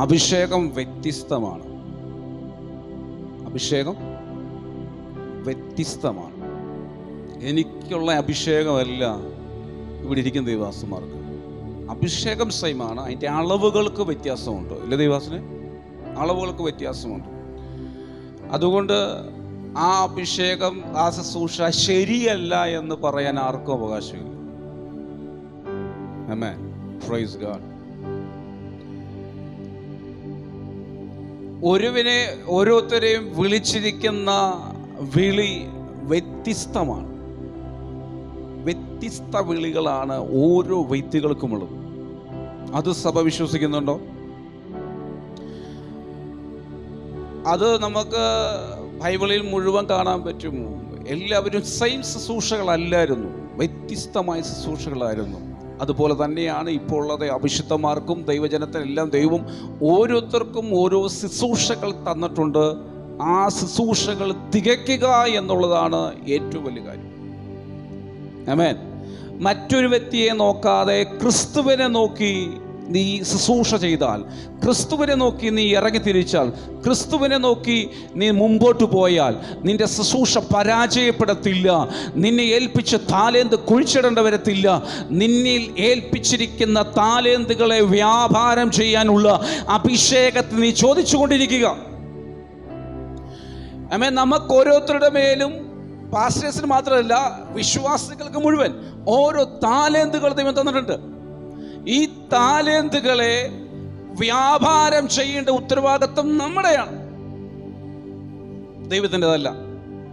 അഭിഷേകം വ്യത്യസ്തമാണ്. അഭിഷേകം വ്യത്യസ്തമാണ്. എനിക്കുള്ള അഭിഷേകമല്ല ഇവിടെ ഇരിക്കുന്ന ദൈവാസന്മാർക്ക് അഭിഷേകം സെയിമാണ് അതിന്റെ അളവുകൾക്ക് വ്യത്യാസമുണ്ട്. ഇല്ല ദൈവാസിന് അളവുകൾക്ക് വ്യത്യാസമുണ്ട്. അതുകൊണ്ട് ആ അഭിഷേകം ആ ശുശ്രൂഷ ശരിയല്ല എന്ന് പറയാൻ ആർക്കും അവകാശമില്ല. Praise God. ഒരുവിനെ ഓരോരുത്തരെയും വിളിച്ചിരിക്കുന്ന വിളി വ്യത്യസ്തമാണ്. വ്യത്യസ്ത വിളികളാണ് ഓരോ വ്യക്തികൾക്കുമുള്ളത് അത് സഭ വിശ്വസിക്കുന്നുണ്ടോ? അത് നമുക്ക് ബൈബിളിൽ മുഴുവൻ കാണാൻ പറ്റും. എല്ലാവരും സെയിം ശുശ്രൂഷകളല്ലായിരുന്നു. വ്യത്യസ്തമായ ശുശ്രൂഷകളായിരുന്നു. അതുപോലെ തന്നെയാണ് ഇപ്പോൾ ഉള്ളത് അഭിഷിദ്ധമാർക്കും ദൈവജനത്തിനെല്ലാം ദൈവം ഓരോരുത്തർക്കും ഓരോ ശുശ്രൂഷകൾ തന്നിട്ടുണ്ട്. ആ ശുശ്രൂഷകൾ തികയ്ക്കുക എന്നുള്ളതാണ് ഏറ്റവും വലിയ കാര്യം. മറ്റൊരു വ്യക്തിയെ നോക്കാതെ ക്രിസ്തുവിനെ നോക്കി നീ ശുശ്രൂഷ ചെയ്താൽ ക്രിസ്തുവിനെ നോക്കി നീ ഇറങ്ങി തിരിച്ചാൽ ക്രിസ്തുവിനെ നോക്കി നീ മുമ്പോട്ട് പോയാൽ നിന്റെ ശുശ്രൂഷ പരാജയപ്പെടത്തില്ല നിന്നെ ഏൽപ്പിച്ച താലേന്ത് കുഴിച്ചിടേണ്ട വരത്തില്ല നിന്നിൽ ഏൽപ്പിച്ചിരിക്കുന്ന താലേന്തുകളെ വ്യാപാരം ചെയ്യാനുള്ള അഭിഷേകത്തെ നീ ചോദിച്ചുകൊണ്ടിരിക്കുക. അമ്മേ നമുക്ക് ഓരോരുത്തരുടെ മേലും പാസ്റ്റേഴ്സിന് മാത്രമല്ല വിശ്വാസികൾക്ക് മുഴുവൻ ഓരോ താലേന്തുകൾ ദൈവം തന്നിട്ടുണ്ട്. ഈ താലേന്തുകളെ വ്യാപാരം ചെയ്യേണ്ട ഉത്തരവാദിത്വം നമ്മുടെയാണ്. ദൈവത്തിന്റെതല്ല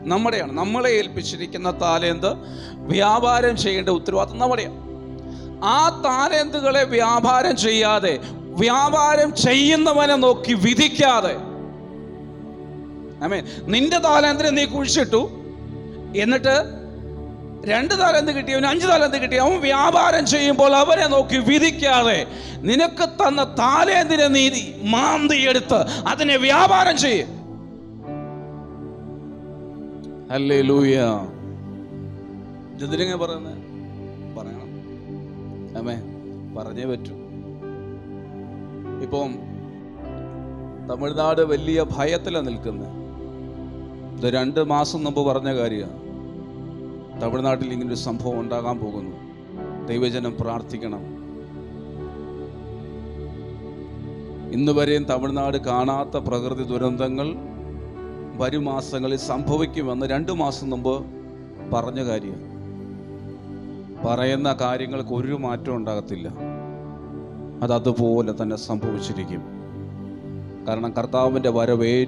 നമ്മുടെയാണ്. നമ്മളെ ഏൽപ്പിച്ചിരിക്കുന്ന താലേന്ത് വ്യാപാരം ചെയ്യേണ്ട ഉത്തരവാദിത്വം നമ്മുടെയാണ്. ആ താലേന്തുകളെ വ്യാപാരം ചെയ്യാതെ വ്യാപാരം ചെയ്യുന്നവനെ നോക്കി വിധിക്കാതെ നിന്റെ താലേന്തിനെ നീ കുഴിച്ചിട്ടു. എന്നിട്ട് രണ്ട് താലന്ത് കിട്ടിയവൻ അഞ്ച് താലന്ത് കിട്ടിയ അവൻ വ്യാപാരം ചെയ്യുമ്പോൾ അവനെ നോക്കി വിധിക്കാതെ നിനക്ക് തന്ന താലേന്തിനെ നീതി മാന്തി എടുത്ത് അതിനെ വ്യാപാരം ചെയ്യ. അല്ലേ ലൂയ എന്തിനെ പറയുന്നത് പറയണം. അമ്മേ പറഞ്ഞേ പറ്റൂ. ഇപ്പം തമിഴ്നാട് വലിയ ഭയത്തിലാണ് നിൽക്കുന്നത് ഇത് രണ്ട് മാസം മുമ്പ് പറഞ്ഞ കാര്യമാണ്. തമിഴ്നാട്ടിൽ ഇങ്ങനൊരു സംഭവം ഉണ്ടാകാൻ പോകുന്നു. ദൈവജനം പ്രാർത്ഥിക്കണം. ഇന്ന് വരെയും തമിഴ്നാട് കാണാത്ത പ്രകൃതി ദുരന്തങ്ങൾ വരും മാസങ്ങളിൽ സംഭവിക്കുമെന്ന് രണ്ട് മാസം മുമ്പ് പറഞ്ഞ കാര്യം. പറയുന്ന കാര്യങ്ങൾക്ക് ഒരു മാറ്റം ഉണ്ടാകത്തില്ല. അത് അതുപോലെ തന്നെ സംഭവിച്ചിരിക്കും. കാരണം കർത്താവിന്റെ വരവ്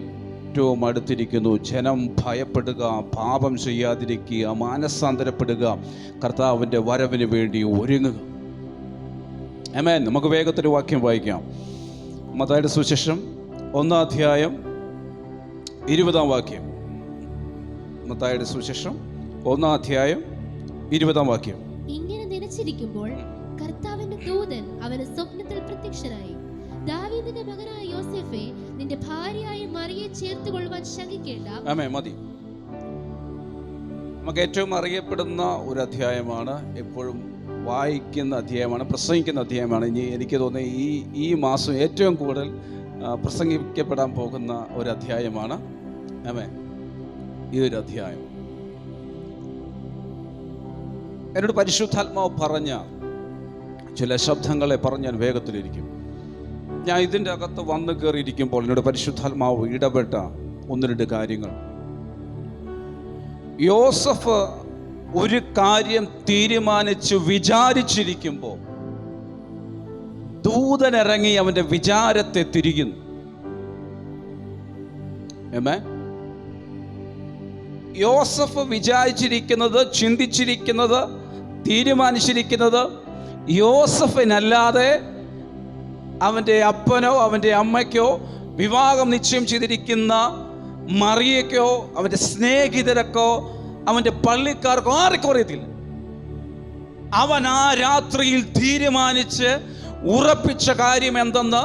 ഏറ്റവും അടുത്തിരിക്കുന്നു. ജനം ഭയപ്പെടുക പാപം ചെയ്യാതിരിക്കുക മാനസാന്തരപ്പെടുക. കർത്താവിന്റെ വരവിന് വേണ്ടി ഒരുങ്ങുക. അമേൻ നമുക്ക് വേഗത്തിൽ വാക്യം വായിക്കാം. മതായുടെ സുശേഷം ഒന്നാം അധ്യായം ഇരുപതാം വാക്യം. മത്തായുടെ സുശേഷം ഒന്നാം അധ്യായം ഇരുപതാം വാക്യം. ഇങ്ങനെ നിലച്ചിരിക്കുമ്പോൾ കർത്താവിന്റെ ദൂതൻ അവന് സ്വപ്നത്തിൽ പ്രത്യക്ഷനായി. ദാവീദിന്റെ മകനായ യോസെഫെ നിന്റെ ഭാര്യയായ മറിയെ ചേർത്തുകൊള്ളുവാൻ ശങ്കിക്കേണ്ട. ആമേ മതി. നമുക്ക് ഏറ്റവും അറിയപ്പെടുന്ന ഒരു അധ്യായമാണ് എപ്പോഴും വായിക്കുന്ന അധ്യായമാണ് പ്രസംഗിക്കുന്ന അധ്യായമാണ്. ഇനി എനിക്ക് തോന്നുന്നത് ഈ ഈ മാസം ഏറ്റവും കൂടുതൽ പ്രസംഗിക്കപ്പെടാൻ പോകുന്ന ഒരു അധ്യായമാണ്. ആമേ ഈ ഒരു അധ്യായം. എന്നോട് പരിശുദ്ധാത്മാവ് പറഞ്ഞ ചില ശബ്ദങ്ങളെ പറഞ്ഞ് ഞാൻ വേഗത്തിലിരിക്കും. ഞാൻ ഇതിന്റെ അകത്ത് വന്ന് കയറിയിരിക്കുമ്പോൾ എന്നോട് പരിശുദ്ധാത്മാവ് ഇടപെട്ട ഒന്ന് രണ്ട് കാര്യങ്ങൾ. യോസഫ് ഒരു കാര്യം തീരുമാനിച്ച് വിചാരിച്ചിരിക്കുമ്പോൾ ദൂതനിറങ്ങി അവന്റെ വിചാരത്തെ തിരിയുന്നു. ഏമേ യോസഫ് വിചാരിച്ചിരിക്കുന്നത് ചിന്തിച്ചിരിക്കുന്നത് തീരുമാനിച്ചിരിക്കുന്നത് യോസഫിനല്ലാതെ അവന്റെ അപ്പനോ അവന്റെ അമ്മയ്ക്കോ വിവാഹം നിശ്ചയം ചെയ്തിരിക്കുന്ന മറിയക്കോ അവന്റെ സ്നേഹിതരക്കോ അവന്റെ പള്ളിക്കാർക്കോ ആർക്കും അറിയത്തില്ല. അവൻ ആ രാത്രിയിൽ തീരുമാനിച്ച് ഉറപ്പിച്ച കാര്യം എന്തെന്ന്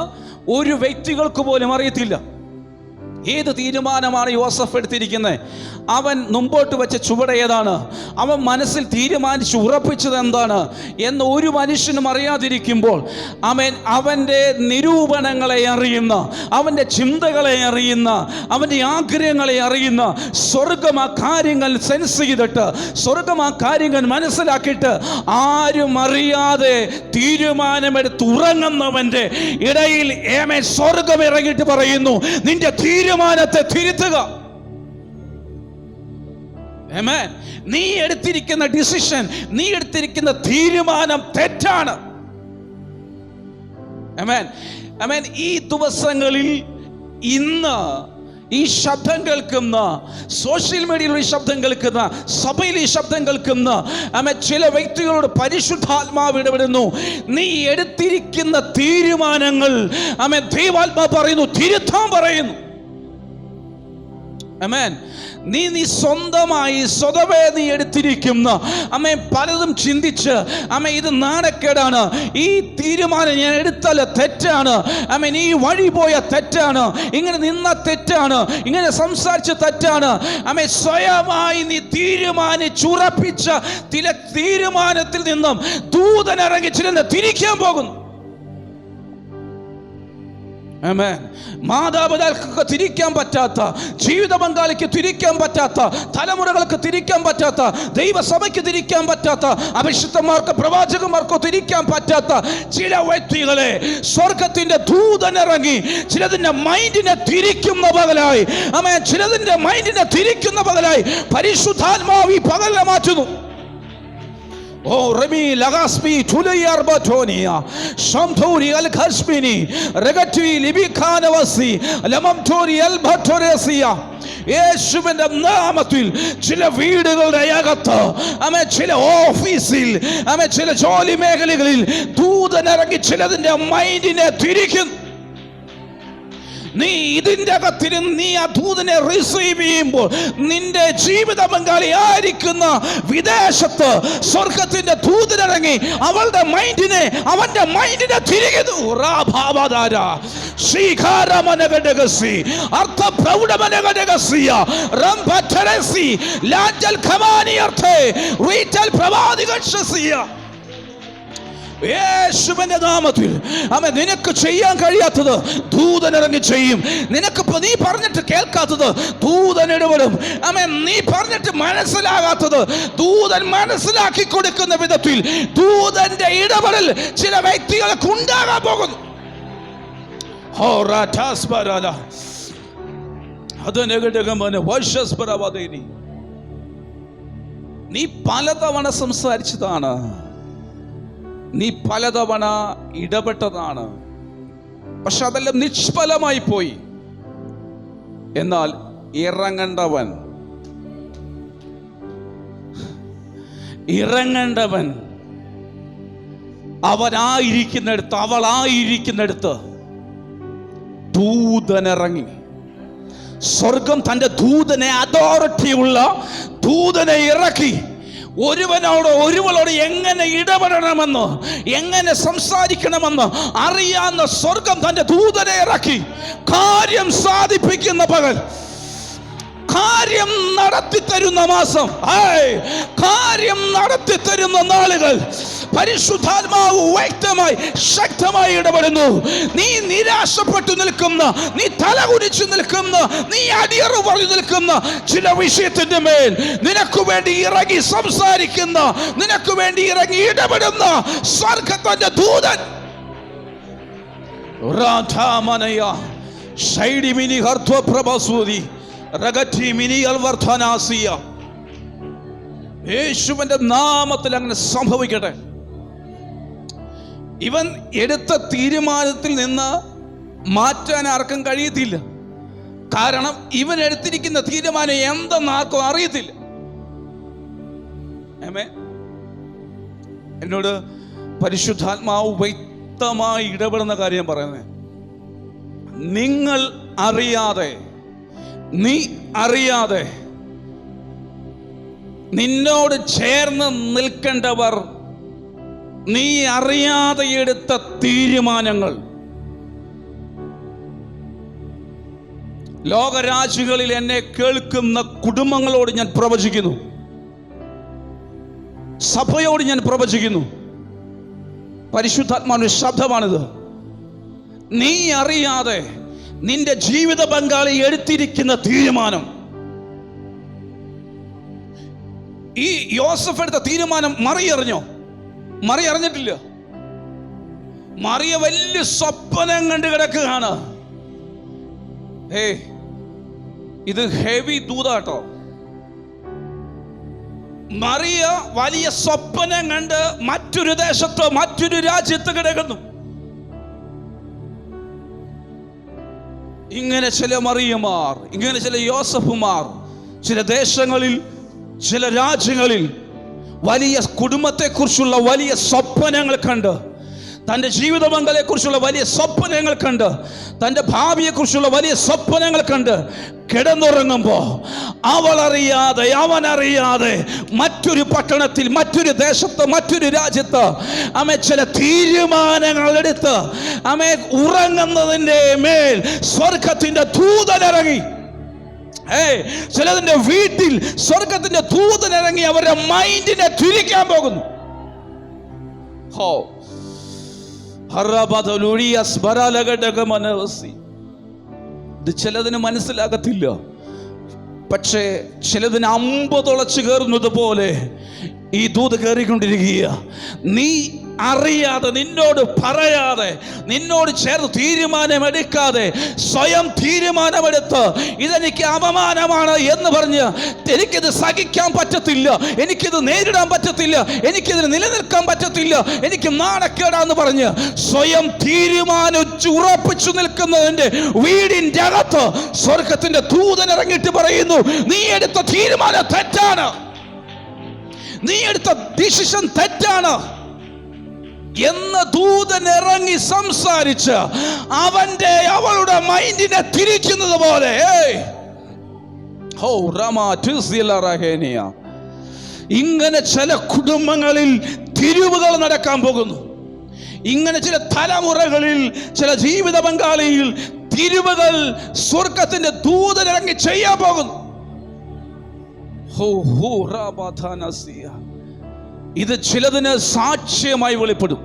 ഒരു വ്യക്തികൾക്ക് പോലും അറിയത്തില്ല. ഏത് തീരുമാനമാണ് യോസഫ് എടുത്തിരിക്കുന്നത് അവൻ മുമ്പോട്ട് വെച്ച ചുവട ഏതാണ്? അവൻ മനസ്സിൽ തീരുമാനിച്ച് ഉറപ്പിച്ചത് എന്താണ്? എന്ന് ഒരു മനുഷ്യനും അറിയാതിരിക്കുമ്പോൾ അവൻ അവന്റെ നിരൂപണങ്ങളെ അറിയുന്ന അവന്റെ ചിന്തകളെ അറിയുന്ന അവന്റെ ആഗ്രഹങ്ങളെ അറിയുന്ന സ്വർഗം ആ കാര്യങ്ങൾ സെൻസ് ചെയ്തിട്ട് സ്വർഗം ആ കാര്യങ്ങൾ മനസ്സിലാക്കിയിട്ട് ആരും അറിയാതെ തീരുമാനമെടുത്ത് ഉറങ്ങുന്നവന്റെ ഇടയിൽ ഏമേ സ്വർഗം ഇറങ്ങിയിട്ട് പറയുന്നു നിന്റെ തീരുമാനത്തെ തിരുത്തുക. നീ എടുത്തിരിക്കുന്ന ഡിസിഷൻ നീ എടുത്തിരിക്കുന്ന തീരുമാനം തെറ്റാണ്. ഈ ദിവസങ്ങളിൽ ഇന്ന് ഈ ശബ്ദം കേൾക്കുന്ന സോഷ്യൽ മീഡിയയിൽ ഈ ശബ്ദം കേൾക്കുന്ന സഭയിൽ ഈ ശബ്ദം കേൾക്കുന്ന അമ്മ ചില വ്യക്തികളോട് പരിശുദ്ധാത്മാവ് ഇടപെടുന്നു. നീ എടുത്തിരിക്കുന്ന തീരുമാനങ്ങൾ അമ്മ ദൈവാത്മാ പറയുന്നു തിരുത്താൻ പറയുന്നു. അമേൻ നീ നീ സ്വന്തമായി സ്വതവേ നീ എടുത്തിരിക്കുന്ന. അമ്മ പലതും ചിന്തിച്ച് അമ്മ ഇത് നാണക്കേടാണ്. ഈ തീരുമാനം ഞാൻ എടുത്തല്ല തെറ്റാണ്. അമ്മ നീ വഴി പോയ തെറ്റാണ്. ഇങ്ങനെ നിന്ന തെറ്റാണ്. ഇങ്ങനെ സംസാരിച്ച തെറ്റാണ്. അമ്മ സ്വയമായി നീ തീരുമാനിച്ചുറപ്പിച്ച ചില തീരുമാനത്തിൽ നിന്നും ദൂതൻ ഇറങ്ങി ചിലന്ന് തിരിക്കാൻ പോകുന്നു. മാതാപിതാക്കൾക്ക് തിരിക്കാൻ പറ്റാത്ത ജീവിത പങ്കാളിക്ക് തിരിക്കാൻ പറ്റാത്ത തലമുറകൾക്ക് തിരിക്കാൻ പറ്റാത്ത ദൈവസഭയ്ക്ക് തിരിക്കാൻ പറ്റാത്ത അഭിഷിക്തന്മാർക്ക് പ്രവാചകന്മാർക്കോ തിരിക്കാൻ പറ്റാത്ത ചില വ്യക്തികളെ സ്വർഗത്തിന്റെ ദൂതനിറങ്ങി ചിലതിന്റെ മൈൻഡിനെ തിരിക്കുന്ന പകലായി. അമ്മ ചിലതിന്റെ മൈൻഡിനെ തിരിക്കുന്ന പകലായി. പരിശുദ്ധാത്മാവ് ഈ പകലിനെ മാറ്റുന്നു. യേശുവിന്റെ നാമത്തിൽ ചില വീടുകളുടെ അകത്ത് അമേ ചില ഓഫീസിൽ അമേ ചില ജോലി മേഖലകളിൽ ദൂതനിറങ്ങി ചിലതിന്റെ മൈൻഡിനെ തിരിക്കുന്നു നീ ഇതിന്റെ അകത്തിരുന്ന് നീ ആ ദൂതനെ റിസീവ് ചെയ്യുമ്പോൾ നിന്റെ ജീവിത പങ്കാളി ആയിരിക്കുന്ന വിദേശത്ത് സ്വർഗത്തിന്റെ ദൂതനിറങ്ങി അവളുടെ മൈൻഡിനെ അവന്റെ മൈൻഡിനെ തിരികുന്നു റാഭാവതാര യേശുവിന്റെ നാമത്തിൽ. അമ്മ നിനക്ക് ചെയ്യാൻ കഴിയാത്തത് ദൂതൻ ഇറങ്ങി ചെയ്യും. നിനക്ക് നീ പറഞ്ഞിട്ട് കേൾക്കാത്തത് ദൂതൻ ഇടപെടും അമ്മ നീ പറഞ്ഞിട്ട് മനസ്സിലാകാത്തത് ദൂതൻ മനസ്സിലാക്കി കൊടുക്കുന്ന വിധത്തിൽ ദൂതന്റെ ഇടപെടൽ ചില വ്യക്തികൾക്ക് ഉണ്ടാകാൻ പോകുന്നു. നീ പലതവണ സംസാരിച്ചതാണ്. നീ പലതവണ ഇടപെട്ടതാണ്. പക്ഷെ അതെല്ലാം നിഷ്ഫലമായി പോയി. എന്നാൽ ഇറങ്ങേണ്ടവൻ ഇറങ്ങേണ്ടവൻ അവനായിരിക്കുന്നിടത്ത് അവളായിരിക്കുന്നിടത്ത് ദൂതനിറങ്ങി. സ്വർഗം തന്റെ ദൂതനെ അതോറിറ്റിയുള്ള ദൂതനെ ഇറക്കി. ഒരുവനോട് ഒരുവളോട് എങ്ങനെ ഇടപെടണമെന്നോ എങ്ങനെ സംസാരിക്കണമെന്നോ അറിയാവുന്ന സ്വർഗം തന്റെ ദൂതനെ ഇറക്കി. കാര്യം സാധിപ്പിക്കുന്ന പകൽ കാര്യം നടത്തി തരുന്ന മാസം കാര്യം നടത്തി തരുന്ന നാളുകൾ പരിശുദ്ധാത്മാവ് വ്യക്തമായി ശക്തമായി ഇടപെടുന്നു. നീ നിരാശപ്പെട്ടു നിൽക്കുന്ന നീ തലകുനിച്ചു നിൽക്കുന്ന നീ അടിയറു പറഞ്ഞു നിൽക്കുന്ന ചില വിഷയത്തിന്റെ മേൽ നിനക്ക് വേണ്ടി ഇറങ്ങി സംസാരിക്കുന്ന നിനക്ക് വേണ്ടി ഇറങ്ങി ഇടപെടുന്ന സ്വർഗത്തിന്റെ ദൂതൻ. രാധാമനയ ശൈഡി മിനി യേശുവിന്റെ നാമത്തിൽ അങ്ങനെ സംഭവിക്കട്ടെ. ഇവൻ എടുത്ത തീരുമാനത്തിൽ നിന്ന് മാറ്റാൻ ആർക്കും കഴിയത്തില്ല. കാരണം ഇവൻ എടുത്തിരിക്കുന്ന തീരുമാനം എന്തെന്ന് ആർക്കും അറിയത്തില്ല. എന്നോട് പരിശുദ്ധാത്മാവ് വ്യക്തമായി ഇടപെടുന്ന കാര്യം പറയുന്നത്. നിങ്ങൾ അറിയാതെ നീ അറിയാതെ നിന്നോട് ചേർന്ന് നിൽക്കേണ്ടവർ നീ അറിയാതെ എടുത്ത തീരുമാനങ്ങൾ. ലോകരാജ്യങ്ങളിൽ എന്നെ കേൾക്കുന്ന കുടുംബങ്ങളോട് ഞാൻ പ്രവചിക്കുന്നു. സഭയോട് ഞാൻ പ്രവചിക്കുന്നു. പരിശുദ്ധാത്മാവിന്റെ ശബ്ദമാണിത്. നീ അറിയാതെ നിന്റെ ജീവിത പങ്കാളി എടുത്തിരിക്കുന്ന തീരുമാനം. ഈ യോസഫ് എടുത്ത തീരുമാനം മറിയറിഞ്ഞോ? മറിയറിഞ്ഞിട്ടില്ല. മറിയ വലിയ സ്വപ്നം കണ്ട് കിടക്കുകയാണ്. ഇത് ഹെവി ദൂതാട്ടോ. മറിയ വലിയ സ്വപ്നം കണ്ട് മറ്റൊരു ദേശത്ത് മറ്റൊരു രാജ്യത്ത് കിടക്കുന്നു. ഇങ്ങനെ ചില മറിയമാർ ഇങ്ങനെ ചില യോസഫുമാർ ചില ദേശങ്ങളിൽ ചില രാജ്യങ്ങളിൽ വലിയ കുടുംബത്തെക്കുറിച്ചുള്ള വലിയ സ്വപ്നങ്ങൾ കണ്ട് തന്റെ ജീവിത വലിയ സ്വപ്നങ്ങൾ കണ്ട് തന്റെ ഭാവിയെക്കുറിച്ചുള്ള വലിയ സ്വപ്നങ്ങൾ കണ്ട് കിടന്നുറങ്ങുമ്പോൾ അവളറിയാതെ അവനറിയാതെ മറ്റ് മറ്റൊരു പട്ടണത്തിൽ മറ്റൊരു ദേശത്ത് മറ്റൊരു രാജ്യത്ത് അമ്മ ചില തീരുമാനങ്ങൾ എടുത്ത് അമ്മ ഉറങ്ങുന്നതിന്റെ മേൽ സ്വർഗത്തിന്റെ ദൂതനിറങ്ങി ഏയ് ചിലതിന്റെ വീട്ടിൽ സ്വർഗത്തിന്റെ ദൂതൻ ഇറങ്ങി അവരുടെ മൈൻഡിനെ തിരിക്കാൻ പോകുന്നു. ഹോ. ഇത് ചിലതിന് മനസ്സിലാകത്തില്ല. പക്ഷേ ചിലതിന് അമ്പതൊളച്ച് കയറുന്നത് പോലെ ഈ ദൂത് കയറിക്കൊണ്ടിരിക്കുക നീ അറിയാതെ നിന്നോട് പറയാതെ നിന്നോട് ചേർന്ന് തീരുമാനമെടുക്കാതെ സ്വയം തീരുമാനമെടുത്ത് ഇതെനിക്ക് അപമാനമാണ് എന്ന് പറഞ്ഞ് എനിക്കിത് സഹിക്കാൻ പറ്റത്തില്ല എനിക്കിത് നേരിടാൻ പറ്റത്തില്ല എനിക്കിതിന് നിലനിൽക്കാൻ പറ്റത്തില്ല എനിക്ക് നാണക്കേടാന്ന് പറഞ്ഞ് സ്വയം തീരുമാനിച്ച് ഉറപ്പിച്ചു നിൽക്കുന്നതിന്റെ വീടിന്റെ അകത്ത് സ്വർഗത്തിന്റെ ദൂതൻ ഇറങ്ങിയിട്ട് പറയുന്നു നീ എടുത്ത തീരുമാനം തെറ്റാണ്. നീ എടുത്ത ഡിസിഷൻ തെറ്റാണ്. എന്ന് ദൂതൻ ഇറങ്ങി സംസാരിച്ച് അവന്റെ അവളുടെ മൈൻഡിനെ തിരിക്കുന്നത് പോലെ ഇങ്ങനെ ചില കുടുംബങ്ങളിൽ തിരിവുകൾ നടക്കാൻ പോകുന്നു. ഇങ്ങനെ ചില തലമുറകളിൽ ചില ജീവിത പങ്കാളിയിൽ തിരിവുകൾ സ്വർഗത്തിന്റെ ദൂതനിറങ്ങി ചെയ്യാൻ പോകുന്നു. ഹോ ഹോ റാബാധാനസിയ. ഇത് ചിലതിന് സാക്ഷ്യമായി വെളിപ്പെടും.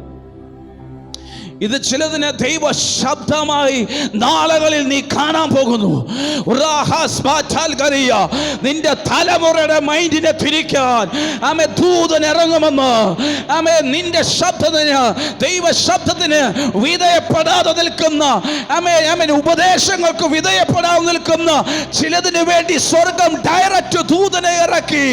ഇത് ചിലതിന് ദൈവ ശബ്ദമായി നാളുകളിൽ നീ കാണാൻ പോകുന്നു. നിന്റെ തലമുറയുടെ മൈൻഡിനെ തിരിക്കാൻ ആമെ ദൂതൻ ഇറങ്ങുമെന്ന്. ആമെ നിന്റെ ശബ്ദത്തിന് ദൈവ ശബ്ദത്തിന് വിധേയപ്പെടാതെ നിൽക്കുന്ന ആമെ ആമേ ഉപദേശങ്ങൾക്ക് വിധേയപ്പെടാതെ നിൽക്കുന്ന ചിലതിന് വേണ്ടി സ്വർഗം ഡയറക്റ്റ് ദൂതനെ ഇറക്കി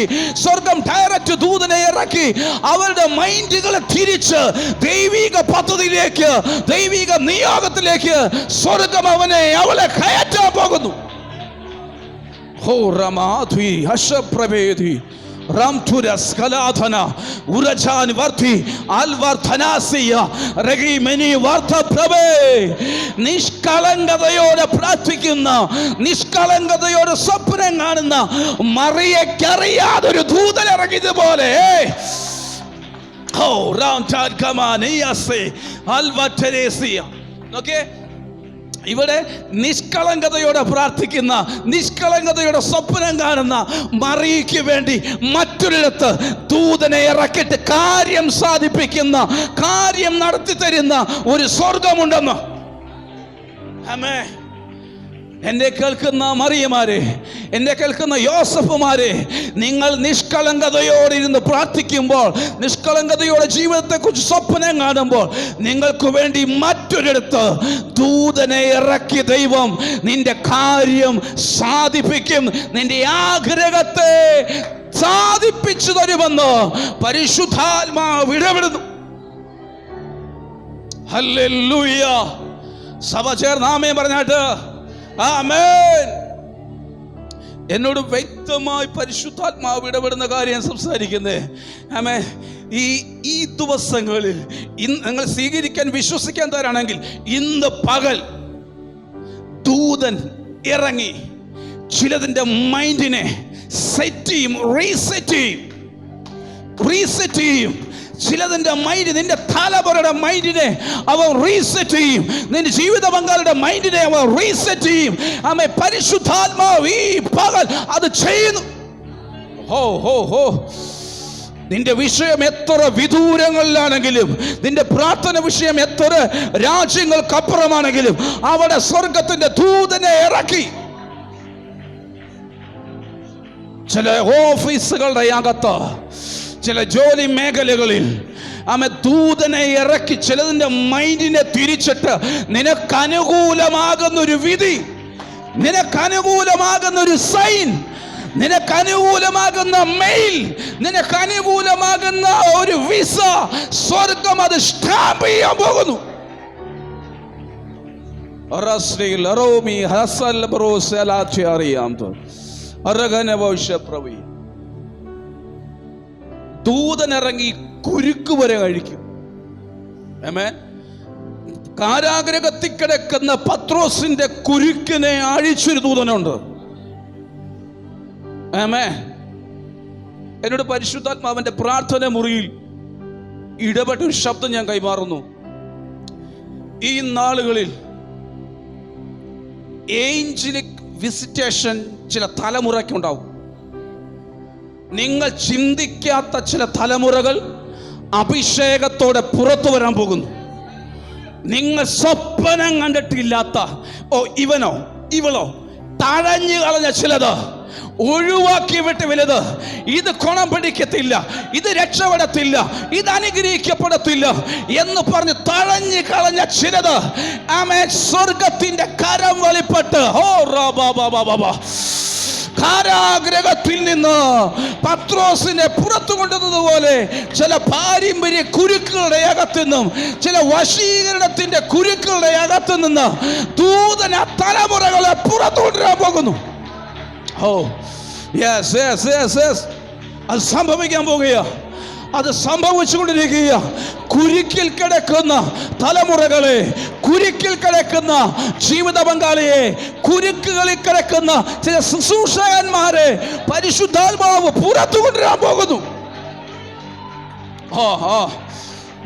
സ്വർഗം ഡയറക്റ്റ് ദൂതനെ ഇറക്കി അവരുടെ മൈൻഡുകളെ തിരിച്ച് ദൈവിക പദ്ധതിയിലേക്ക് ദൈവിക നിയോഗത്തിലേക്ക് സ്വർഗം അവനെ അവളെ കയറ്റാൻ പോകുന്നു. നിഷ്കളങ്കതയോടെ പ്രാർത്ഥിക്കുന്ന നിഷ്കളങ്കതയോടെ സ്വപ്നം കാണുന്ന മറിയക്കറിയാതൊരു ദൂതൻ ഇറങ്ങിയതുപോലെ Oh, round. Okay? ഇവിടെ നിഷ്കളങ്കതയോടെ പ്രാർത്ഥിക്കുന്ന നിഷ്കളങ്കതയോടെ സ്വപ്നം കാണുന്ന മറിയയ്ക്ക് വേണ്ടി മറ്റൊരിടത്ത് ദൂതനെ ഇറക്കിട്ട് കാര്യം സാധിപ്പിക്കുന്ന കാര്യം നടത്തി തരുന്ന ഒരു സ്വർഗമുണ്ടെന്ന് ആമേ എന്നെ കേൾക്കുന്ന മറിയമാരെ എന്നെ കേൾക്കുന്ന യോസഫുമാരെ നിങ്ങൾ നിഷ്കളങ്കതയോടെ ഇരുന്ന് പ്രാർത്ഥിക്കുമ്പോൾ നിഷ്കളങ്കതയോടെ ജീവിതത്തെക്കുറിച്ച് സ്വപ്നം കാണുമ്പോൾ നിങ്ങൾക്ക് വേണ്ടി മറ്റൊരിടത്ത് ദൂതനെ ഇറക്കി ദൈവം നിന്റെ കാര്യം സാധിപ്പിക്കും. നിന്റെ ആഗ്രഹത്തെ സാധിപ്പിച്ചു തരുമെന്ന് പരിശുദ്ധാത്മാവ് ഇടപെടുന്നു. ഹല്ലേലൂയ. സഭ ചേർന്നാമേ പറഞ്ഞാട്ട് ആമേൻ. എന്നോട് വ്യക്തമായി പരിശുദ്ധാത്മാവ് ഇടപെടുന്ന കാര്യം സംസാരിക്കുന്നേ. ആമേ ഈ ഈ ദിവസങ്ങളിൽ ഇന്ന് നിങ്ങൾ സ്വീകരിക്കാൻ വിശ്വസിക്കാൻ തരാണെങ്കിൽ ഇന്ന് പകൽ ദൂതൻ ഇറങ്ങി ചിലതിന്റെ മൈൻഡിനെ സെറ്റ് ചെയ്യും റീസെറ്റ് ചെയ്യും റീസെറ്റ് ചെയ്യും. ചിലതിന്റെ മൈൻഡ് നിന്റെ തലമുറയുടെ മൈൻഡിനെ അവൻ റീസെറ്റ് ചെയ്യും. നിന്റെ ജീവിത പങ്കാളിയുടെ മൈൻഡിനെ അവൻ റീസെറ്റ് ചെയ്യും. അമ്മ പരിശുദ്ധാത്മാവ് ഈ പകൽ അത് ചെയ്യുന്നു. ഹോ ഹോ ഹോ. നിന്റെ വിഷയം എത്ര വിദൂരങ്ങളിലാണെങ്കിലും നിന്റെ പ്രാർത്ഥന വിഷയം എത്ര രാജ്യങ്ങൾക്കപ്പുറമാണെങ്കിലും അവിടെ സ്വർഗത്തിന്റെ ദൂതനെ ഇറക്കി. ചില ഓഫീസുകളുടെ അകത്ത് ചില ജോലി മേഖലകളിൽ ആമ ദൂതനെ ഇറക്കി ചിലതിന്റെ മൈൻഡിനെ തിരിച്ചിട്ട് നിനക്ക് ഒരു വിധി നിനക്ക് ഒരു സൈൻ നിനക്ക് അനുകൂലമാകുന്ന മെയിൽ നിനക്ക് അനുകൂലമാകുന്ന ഒരു വിസ സ്വർഗം അത് സ്റ്റാമ്പ് ചെയ്യാൻ പോകുന്നു അറിയാം തോ. അറഗന ഭവിഷ്യപ്രവി ദൂതനിറങ്ങി കുരുക്ക് വരെ കഴിക്കും. ഏമേ കാരാഗ്രഹത്തിൽ കിടക്കുന്ന പത്രോസിന്റെ കുരുക്കിനെ അഴിച്ചൊരു ദൂതനുണ്ട്. ഏമേ എന്നോട് പരിശുദ്ധാത്മാവിന്റെ പ്രാർത്ഥന മുറിയിൽ ഇടപെട്ട ഒരു ശബ്ദം ഞാൻ കൈമാറുന്നു. ഈ നാളുകളിൽ ഏഞ്ചലിക് വിസിറ്റേഷൻ ചില തലമുറയ്ക്കുണ്ടാവും. നിങ്ങൾ ചിന്തിക്കാത്ത ചില തലമുറകൾ അഭിഷേകത്തോടെ പുറത്തു വരാൻ പോകുന്നു നിങ്ങൾ സ്വപ്നം കണ്ടിട്ടില്ലാത്ത ഓ ഇവനോ ഇവളോ തഴഞ്ഞു കളഞ്ഞ ചിലത് ഒഴിവാക്കി വിട്ട് വലുത് ഇത് കുണം പിടിക്കത്തില്ല ഇത് രക്ഷപ്പെടത്തില്ല ഇത് അനുഗ്രഹിക്കപ്പെടത്തില്ല എന്ന് പറഞ്ഞ് തഴഞ്ഞു കളഞ്ഞ ചിലത് ആമേ സ്വർഗത്തിന്റെ കരം വലിപ്പെട്ട് ഓ ബാ. കാരാഗ്രഹത്തിൽ നിന്ന് പത്രോസിനെ പുറത്തു കൊണ്ടുവന്നതുപോലെ ചില പാരമ്പര്യ കുരുക്കളുടെ അകത്തു നിന്നും ചില വശീകരണത്തിന്റെ കുരുക്കളുടെ അകത്തു നിന്ന് ദൂതന തലമുറകളെ പുറത്തു കൊണ്ടുവരാൻ പോകുന്നു. Oh yes yes yes yes അത് സംഭവിക്കാൻ പോകുക അത് സംഭവിച്ചുകൊണ്ടിരിക്കുക കുരുക്കിൽ കിടക്കുന്ന തലമുറകളെ കുരുക്കിൽ കിടക്കുന്ന ജീവിത പങ്കാളിയെ കുരുക്കുകളിൽ കിടക്കുന്ന ചില ശുശ്രൂഷകന്മാരെ പരിശുദ്ധാത്മാവ് പുറത്തു കൊണ്ടുവരാൻ പോകുന്നു.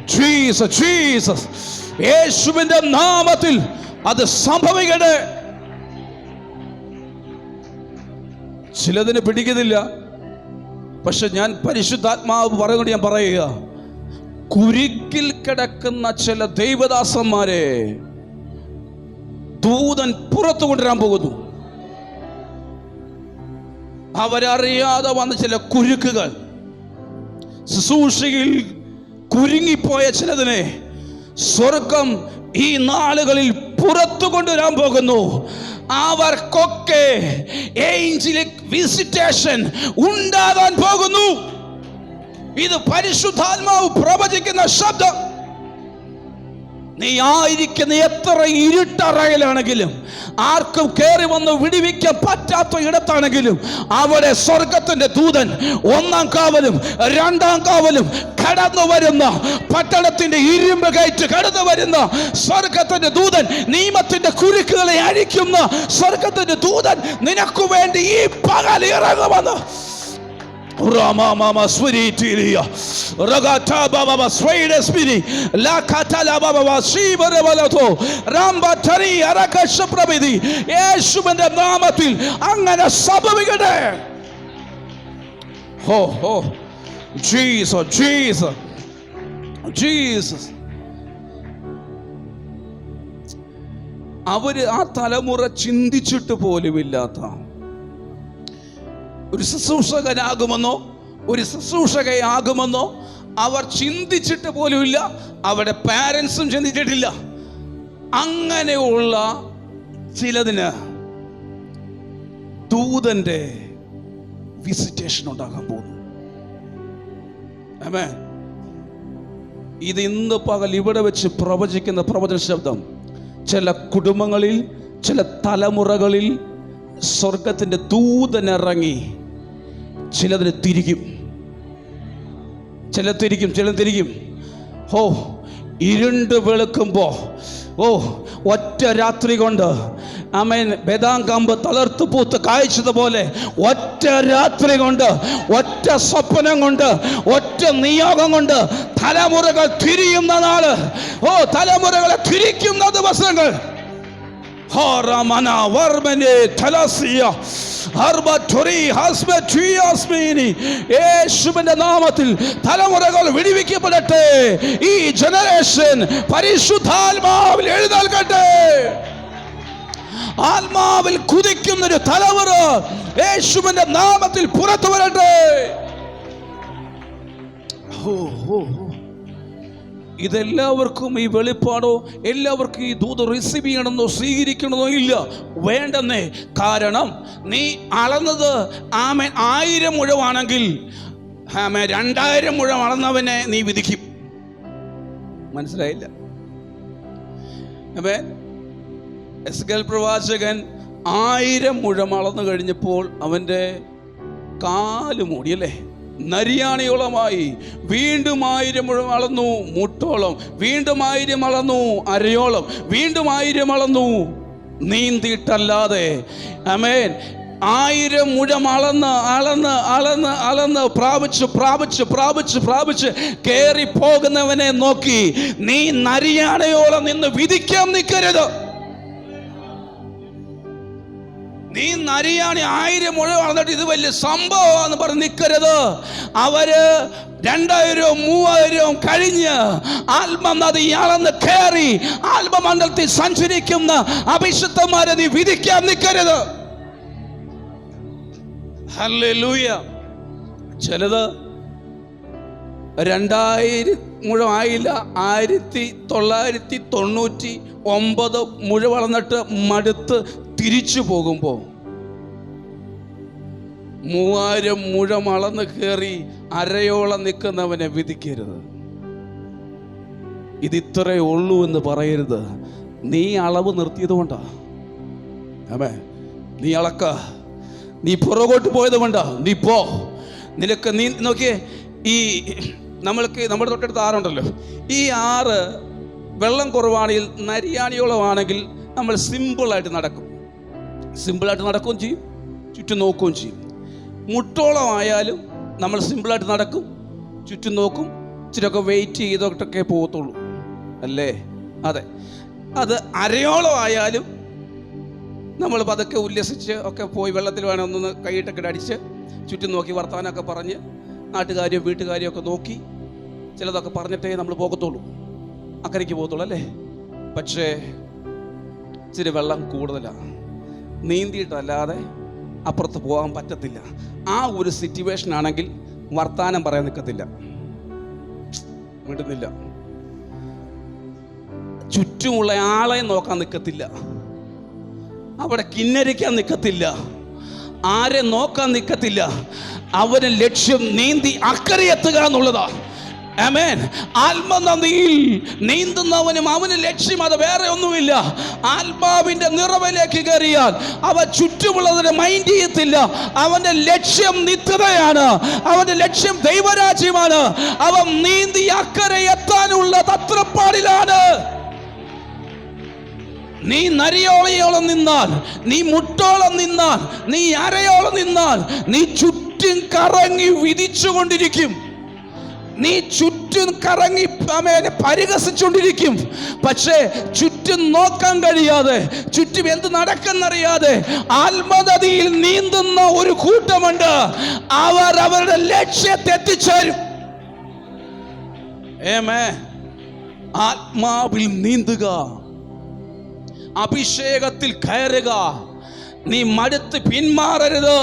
Jesus Jesus. യേശുവിന്റെ നാമത്തിൽ അത് സംഭവിക്കട്ടെ. ചിലതിന് പിടിക്കുന്നില്ല. പക്ഷെ ഞാൻ പരിശുദ്ധാത്മാവ് പറയുന്നത് ഞാൻ പറയുക കുരുക്കിൽ കിടക്കുന്ന ചില ദൈവദാസന്മാരെ ദൂതൻ പുറത്തു കൊണ്ടുവരാൻ പോകുന്നു. അവരറിയാതെ വന്ന ചില കുരുക്കുകൾ ശുശ്രൂഷയിൽ കുരുങ്ങിപ്പോയ ചിലതിനെ സ്വർഗം ഈ നാളുകളിൽ പുറത്തു കൊണ്ടുവരാൻ പോകുന്നു. അവർക്കൊക്കെ ഏഞ്ചലിക് വിസിറ്റേഷൻ ഉണ്ടാകാൻ പോകുന്നു. ഇത് പരിശുദ്ധാത്മാവ് പ്രവചിക്കുന്ന ശബ്ദം. നീ ആയിരിക്കുന്ന എത്ര ഇരുട്ടറയിലാണെങ്കിലും ആർക്കും കയറി വന്ന് വിടിവിക്കാൻ പറ്റാത്ത ഇടത്താണെങ്കിലും അവിടെ സ്വർഗത്തിന്റെ ദൂതൻ ഒന്നാം കാവലും രണ്ടാം കാവലും കടന്നു വരുന്ന പട്ടണത്തിന്റെ ഇരുമ്പ് കയറ്റ് കടന്നു വരുന്ന സ്വർഗത്തിന്റെ ദൂതൻ നിയമത്തിന്റെ കുരുക്കുകളെ അഴിക്കുന്ന സ്വർഗത്തിന്റെ ദൂതൻ നിനക്കു വേണ്ടി ഈ പകൽ ഇറങ്ങുമെന്ന് യേശുവിന്റെ നാമത്തിൽ അങ്ങനെ സംഭവിക്കട്ടെ ഹോ ഹോ ജീസോ ജീസോ ജീസസ് അവർ ആ തലമുറ ചിന്തിച്ചിട്ട് പോലുമില്ലാത്ത ഒരു ശുശ്രൂഷകനാകുമെന്നോ ഒരു ശുശ്രൂഷകയാകുമെന്നോ അവർ ചിന്തിച്ചിട്ട് പോലുമില്ല അവരുടെ പാരൻസും ചിന്തിച്ചിട്ടില്ല. അങ്ങനെയുള്ള ചിലതിന് ദൂതന്റെ വിസിറ്റേഷൻ ഉണ്ടാകാൻ പോകുന്നു. അമേ ഇത് ഇന്ന് പകൽ ഇവിടെ വെച്ച് പ്രവചിക്കുന്ന പ്രവചന ശബ്ദം ചില കുടുംബങ്ങളിൽ ചില തലമുറകളിൽ സ്വർഗത്തിന്റെ ദൂതനിറങ്ങി ചിലതിന് തിരിക്കും ചില തിരിക്കും ചില തിരിക്കും ഓ ഇരുണ്ട് വെളുക്കുമ്പോൾ ഓ ഒറ്റ രാത്രി കൊണ്ട് അമേൻ ബദാങ്കമ്പ് തളർത്തു പൂത്ത് കായ്ച്ചതുപോലെ ഒറ്റ രാത്രി കൊണ്ട് ഒറ്റ സ്വപ്നം കൊണ്ട് ഒറ്റ നിയോഗം കൊണ്ട് തലമുറകൾ തിരിയുന്ന നാൾ. ഓ തലമുറകളെ തിരിക്കുന്ന ദിവസങ്ങൾ. യേശുവിന്റെ നാമത്തിൽ തലമുറകൾ വിടിവിക്കപ്പെടട്ടെ ഈ ജനറേഷൻ പരിശുദ്ധാത്മാവിൽ എഴുന്നേൽക്കട്ടെ ആത്മാവിൽ കുതിക്കുന്നൊരു തലമുറ യേശുവിന്റെ നാമത്തിൽ പുറത്തു വരട്ടെ ഓ ഓ ഹോ. ഇതെല്ലാവർക്കും ഈ വെളിപ്പാടോ എല്ലാവർക്കും ഈ ദൂത് റിസീവ് ചെയ്യണമെന്നോ സ്വീകരിക്കണമെന്നോ ഇല്ല. വേണ്ടെന്നേ. കാരണം നീ അളന്നത് ആമേ ആയിരം മുഴമാണെങ്കിൽ ആമേ രണ്ടായിരം മുഴം അളന്നവനെ നീ വിധിക്കും. മനസ്സിലായില്ല? എസ് കെൽ പ്രവാചകൻ ആയിരം മുഴം അളന്നു കഴിഞ്ഞപ്പോൾ അവന്റെ കാൽ മൂടിയല്ലേ നരിയാണിയോളമായി വീണ്ടും ആയിരം അളന്നു മുട്ടോളം വീണ്ടും ആയിരം അളന്നു അരയോളം വീണ്ടും ആയിരം അളന്നു നീന്തിയിട്ടല്ലാതെ. അമേൻ ആയിരം മുഴം അളന്ന് അളന്ന് അളന്ന് അളന്ന് പ്രാപിച്ച് പ്രാപിച്ച് പ്രാപിച്ച് പ്രാപിച്ച് കയറി പോകുന്നവനെ നോക്കി നീ നരിയാണയോളം നിന്ന് വിധിക്കാൻ നിൽക്കരുത്. നീ നരിയാണി ആയിരം മുഴ വളർന്നിട്ട് ഇത് വലിയ സംഭവമാണെന്ന് പറഞ്ഞ് നിൽക്കരുത് അവർ രണ്ടായിരവും മൂവായിരവും കഴിഞ്ഞ് ആത്മനദി അളന്ന് കയറി ആത്മമണ്ഡലത്തിൽ സഞ്ചരിക്കുന്ന അഭിഷുദ്ധന്മാരെ നീ വിധിക്കാൻ നിൽക്കരുത് ചിലത് രണ്ടായിരം മുഴം ആയില്ല ആയിരത്തി തൊള്ളായിരത്തി തൊണ്ണൂറ്റി ഒമ്പത് മുഴ വളർന്നിട്ട് മടുത്ത് തിരിച്ചു പോകുമ്പോൾ മൂവായിരം മുഴം അളന്ന് കയറി അരയോളം നിൽക്കുന്നവനെ വിധിക്കരുത്. ഇതിത്രേ ഉള്ളൂ എന്ന് പറയരുത്. നീ അളവ് നിർത്തിയത് കൊണ്ടാ. അമേ നീ അളക്ക. നീ പുറകോട്ട് പോയത് കൊണ്ടാ. നീ പോ. നിനക്ക് നീ നോക്കിയേ ഈ നമ്മൾക്ക് നമ്മുടെ തൊട്ടടുത്ത് ആറുണ്ടല്ലോ ഈ ആറ് വെള്ളം കുറവാണെങ്കിൽ നരിയാണിയോളമാണെങ്കിൽ നമ്മൾ സിമ്പിളായിട്ട് നടക്കും. സിമ്പിളായിട്ട് നടക്കുകയും ചെയ്യും. ചുറ്റും നോക്കുകയും ചെയ്യും. മുട്ടോളമായാലും നമ്മൾ സിമ്പിളായിട്ട് നടക്കും. ചുറ്റും നോക്കും. ഇച്ചിരിയൊക്കെ വെയിറ്റ് ചെയ്തിട്ടൊക്കെ പോകത്തുള്ളൂ. അല്ലേ? അതെ. അത് അരയോളം ആയാലും നമ്മൾ പതുക്കെ ഉല്ലസിച്ച് ഒക്കെ പോയി വെള്ളത്തിൽ വേണം ഒന്നൊന്ന് കൈയിട്ടൊക്കെ അടിച്ച് ചുറ്റും നോക്കി വർത്തമാനമൊക്കെ പറഞ്ഞ് നാട്ടുകാരെയും വീട്ടുകാരെയും ഒക്കെ നോക്കി ചിലതൊക്കെ പറഞ്ഞിട്ടേ നമ്മൾ പോകത്തുള്ളൂ. അക്കരയ്ക്ക് പോകത്തുള്ളൂ അല്ലേ? പക്ഷേ ഇച്ചിരി വെള്ളം കൂടുതലാണ്. നീന്തിയിട്ടല്ലാതെ അപ്പുറത്ത് പോകാൻ പറ്റത്തില്ല. ആ ഒരു സിറ്റുവേഷൻ ആണെങ്കിൽ വർത്താനം പറയാൻ നിൽക്കത്തില്ല വിടുന്നില്ല ചുറ്റുമുള്ള ആളെ നോക്കാൻ നിൽക്കത്തില്ല അവിടെ കിന്നരിക്കാൻ നിൽക്കത്തില്ല ആരെ നോക്കാൻ നിൽക്കത്തില്ല അവന് ലക്ഷ്യം നീന്തി അക്കരെ എത്തുക എന്നുള്ളതാ. ആമേൻ ആത്മനദിയിൽ നീന്തുന്നവനും അവന് ലക്ഷ്യം അത് വേറെ ഒന്നുമില്ല. ആത്മാവിന്റെ നിറവിലേക്ക് കയറിയാൽ അവ ചുറ്റുമുള്ളതിനെ മൈൻഡ് ചെയ്യത്തില്ല. അവന്റെ ലക്ഷ്യം നിത്യതയാണ്. അവന്റെ ലക്ഷ്യം ദൈവരാജ്യമാണ്. അവൻ നീന്തി അക്കരെ എത്താനുള്ള തത്രപ്പാടിലാണ്. നീ നരിയോളയോളം നിന്നാൽ നീ മുട്ടോളം നിന്നാൽ നീ അരയോളം നിന്നാൽ നീ ചുറ്റും കറങ്ങി വിധിച്ചുകൊണ്ടിരിക്കും. നീ ചുറ്റും കറങ്ങി അമേനെ പരിഹസിച്ചുകൊണ്ടിരിക്കും. പക്ഷേ ചുറ്റും നോക്കാൻ കഴിയാതെ ചുറ്റും എന്ത് നടക്കുന്നറിയാതെ ആത്മനദിയിൽ നീന്തുന്ന ഒരു കൂട്ടമുണ്ട്. അവർ അവരുടെ ലക്ഷ്യത്തെ എത്തിച്ചേരും. ഏമേ ആത്മാവിൽ നീന്തുക അഭിഷേകത്തിൽ കയറുക നീ മടുത്ത് പിന്മാറരുത്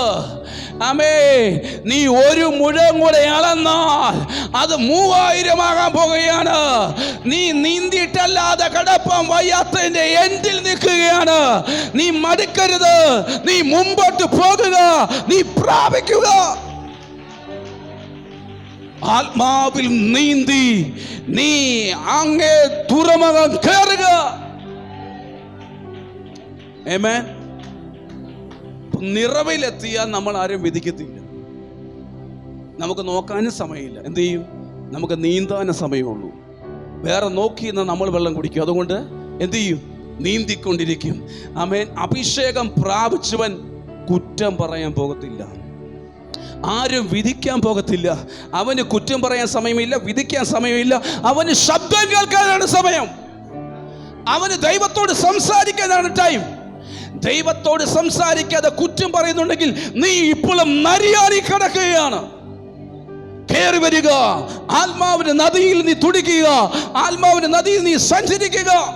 അമേ നീ ഒരു മുഴം കൂടെ അളന്നാൽ അത് മൂവായിരമാകാൻ പോകുകയാണ്. നീ നീന്തിയിട്ടല്ലാതെ കടപ്പം വയ്യാത്തതിന്റെ എൻഡിൽ നിൽക്കുകയാണ്. നീ മടുക്കരുത്. നീ മുമ്പോട്ട് പോകുക. നീ പ്രാപിക്കുക. ആത്മാവിൽ നീന്തി നീ അങ്ങേ തുറമുഖം കയറുക. Amen. നിറവിലെത്തിയാൽ നമ്മൾ ആരും വിധിക്കത്തില്ല. നമുക്ക് നോക്കാനും സമയമില്ല. എന്ത് ചെയ്യും? നമുക്ക് നീന്താനും സമയമുള്ളൂ. വേറെ നോക്കി നിന്ന് നമ്മൾ വെള്ളം കുടിക്കും. അതുകൊണ്ട് എന്ത് ചെയ്യും? നീന്തിക്കൊണ്ടിരിക്കും. ആമേൻ. അഭിഷേകം പ്രാപിച്ചവൻ കുറ്റം പറയാൻ പോകത്തില്ല. ആരും വിധിക്കാൻ പോകത്തില്ല. അവന് കുറ്റം പറയാൻ സമയമില്ല വിധിക്കാൻ സമയമില്ല. അവന് ശബ്ദം കേൾക്കാനാണ് സമയം. അവന് ദൈവത്തോട് സംസാരിക്കാനാണ് ടൈം ദൈവത്തോട് സംസാരിക്കാതെ കുറ്റം പറയുന്നുണ്ടെങ്കിൽ നീ ഇപ്പോഴും നരിയാടി കിടക്കുകയാണ്. കയറി വരിക. ആത്മാവിന്റെ നദിയിൽ നീ തുടിക്കുക. ആത്മാവിന്റെ നദിയിൽ നീ സഞ്ചരിക്കുക.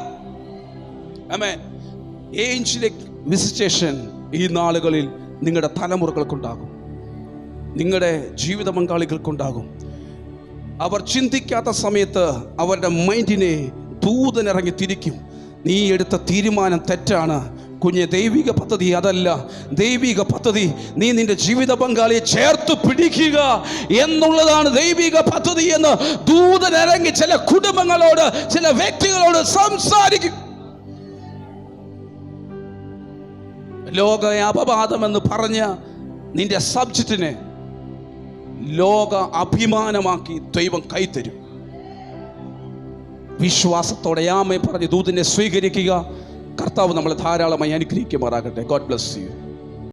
വിസിറ്റേഷൻ ഈ നാളുകളിൽ നിങ്ങളുടെ തലമുറകൾക്കുണ്ടാകും. നിങ്ങളുടെ ജീവിത പങ്കാളികൾക്കുണ്ടാകും. അവർ ചിന്തിക്കാത്ത സമയത്ത് അവരുടെ മൈൻഡിനെ ദൂതനിറങ്ങി തിരിക്കും. നീ എടുത്ത തീരുമാനം തെറ്റാണ്. കുഞ്ഞെ ദൈവിക പദ്ധതി അതല്ല. ദൈവിക പദ്ധതി നീ നിന്റെ ജീവിത പങ്കാളിയെ ചേർത്ത് പിടിക്കുക എന്നുള്ളതാണ് ദൈവിക പദ്ധതി എന്ന് ദൂതനിറങ്ങി ചില കുടുംബങ്ങളോട് ചില വ്യക്തികളോട് സംസാരിക്കും. ലോക അപവാദമെന്ന് പറഞ്ഞ നിന്റെ സബ്ജക്റ്റിനെ ലോക അഭിമാനമാക്കി ദൈവം കൈത്തരും വിശ്വാസത്തോടെ ആമേ പറഞ്ഞ് ദൂതിനെ സ്വീകരിക്കുക. കർത്താവ് നമ്മളെ ധാരാളമായി അനുഗ്രഹിക്കുമാറാകട്ടെ. God bless you